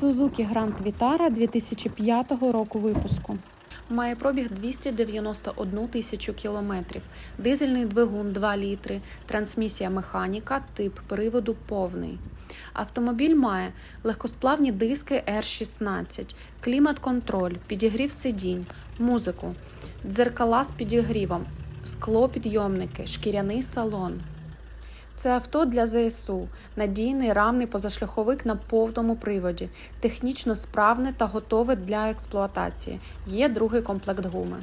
Suzuki Grand Vitara 2005 року випуску. Має пробіг 291 тисячу кілометрів, дизельний двигун 2 літри, трансмісія механіка, тип приводу повний. Автомобіль має легкосплавні диски R16, клімат-контроль, підігрів сидінь, музику, дзеркала з підігрівом, склопідйомники, шкіряний салон. Це авто для ЗСУ, надійний рамний позашляховик на повному приводі, технічно справне та готове для експлуатації. Є другий комплект гуми.